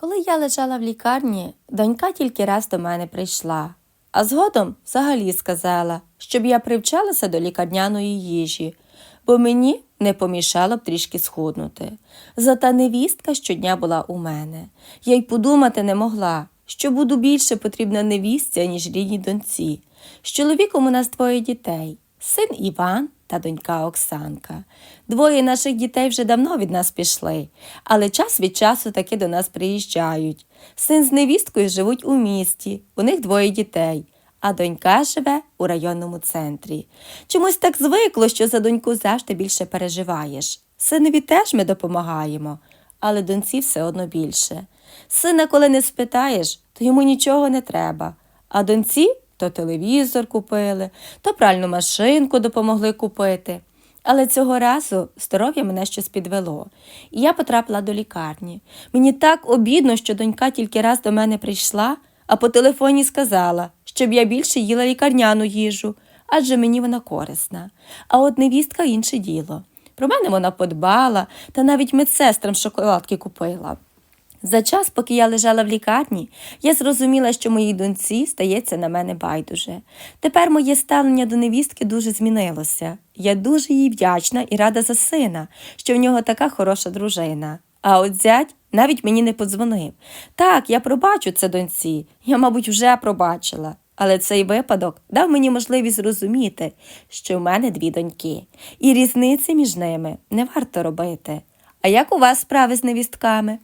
Коли я лежала в лікарні, донька тільки раз до мене прийшла, а згодом взагалі сказала, щоб я привчалася до лікарняної їжі, бо мені не помішало б трішки схуднути. Зата невістка щодня була у мене. Я й подумати не могла, що буду більше потрібна невістці, ніж рідній доньці. З чоловіком у нас двоє дітей син Іван та донька Оксанка. Двоє наших дітей вже давно від нас пішли, але час від часу таки до нас приїжджають. Син з невісткою живуть у місті, у них двоє дітей, а донька живе у районному центрі. Чомусь так звикло, що за доньку завжди більше переживаєш. Синові теж ми допомагаємо, але доньці все одно більше. Сина, коли не спитаєш, то йому нічого не треба, а доньці то телевізор купили, то пральну машинку допомогли купити. Але цього разу здоров'я мене щось підвело, і я потрапила до лікарні. Мені так обідно, що донька тільки раз до мене прийшла, а по телефоні сказала, щоб я більше їла лікарняну їжу, адже мені вона корисна. А от невістка інше діло. Про мене вона подбала та навіть медсестрам шоколадки купила. За час, поки я лежала в лікарні, я зрозуміла, що моїй доньці стається на мене байдуже. Тепер моє ставлення до невістки дуже змінилося. Я дуже їй вдячна і рада за сина, що в нього така хороша дружина. А от зять навіть мені не подзвонив. Так, я пробачу це доньці, я, мабуть, вже пробачила. Але цей випадок дав мені можливість зрозуміти, що в мене дві доньки, і різниці між ними не варто робити. А як у вас справи з невістками?